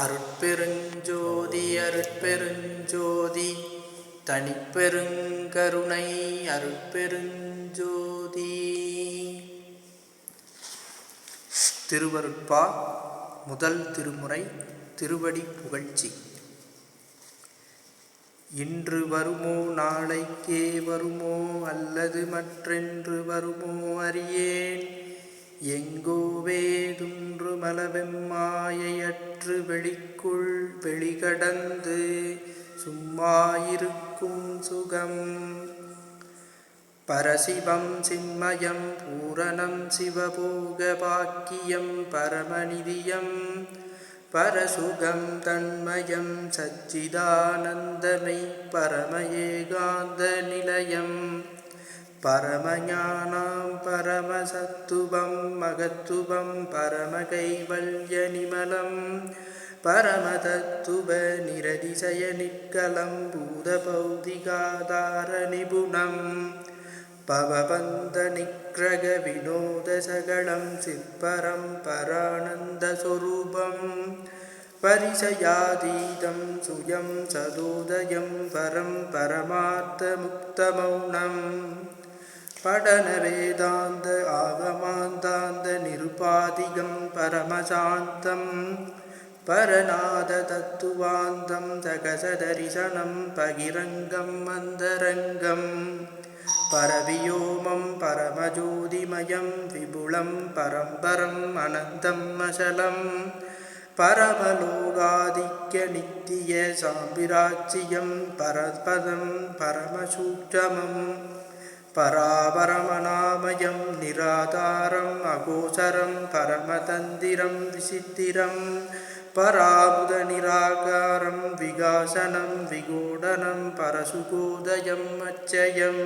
அருட்பெருஞ்சோதி அருட்பெருஞ்சோதி தனிப்பெருங்கருணை அருட்பெருஞ்சோதி. திருவருட்பா முதல் திருமுறை திருவடி புகழ்ச்சி. இன்று வருமோ நாளைக்கே வருமோ அல்லது மற்றென்று வருமோ அறியேன். எங்கோ வேதுன்று மலவெம்மாயையற்று வெளிக்குள் வெளிகடந்து சும்மாயிருக்கும் சுகம். பரசிவம் சிம்மயம் பூரணம் சிவபோக பாக்கியம் பரமநிதியம். பரசுகம் தன்மயம் சச்சிதானந்தமை பரமஏகாந்த நிலையம். பரமஞானாம் பரமசத்துவம் மகத்துவம் பரமகைவல்யநிமலம் பரமதத்துவ நிரதிசய நிற்கலம் பூதபௌதிகாதார நிபுணம் பவபந்த நிக்ரக வினோத சகலம் சிற்பரம் பரானந்தஸ்வரூபம் परिचयातीतं सुयं सदोदयं परं படநரேதாந்த ஆகமாந்தாந்த நிருபாதிகம் பரமசாந்தம் பரநாத தத்துவாந்தம் தகசதரிசனம் பகிரங்கம் மந்தரங்கம் பரவியோமம் பரமஜோதிமயம் விபுலம் பரம்பரம் அனந்தம் அசலம் பரமலோகாதிக்க நித்திய சாம்பிராட்சியம் பரபதம் பரமசூக்ஷமம் பராபரமநாமயம் நிராதாரம் அகோசரம் பரமதந்திரம் விசித்திரம் பராபுத நிராகாரம் விகாசனம் விகூடனம் பரசுகோதயம் அச்சயம்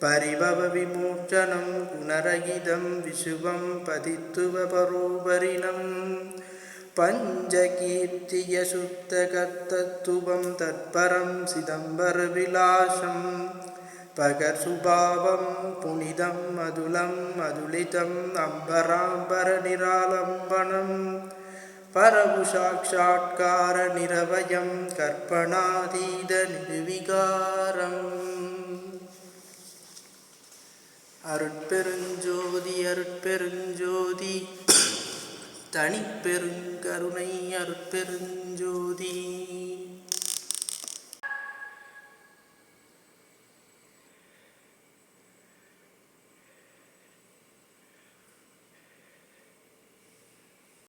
பரிபவ விமோச்சனம் குணரகிதம் விஷுவம் பதித்துவ பரோபரிணம் பஞ்சகீர்த்தியசுத்தகர்த்தத்துவம் தற்பரம் சிதம்பரவிலாசம் பகர்சுபாவம் புனிதம் அதுலம் அதுலிதம் அம்பராம்பர நிராலம்பனம். பரவு சாட்சா்கார நிரவயம் கற்பனாதீத நிர்விகாரம். அருட்பெருஞ்சோதி அருட்பெருஞ்சோதி. தனிப்பெருங்கருணை அருட்பெருஞ்சோதி.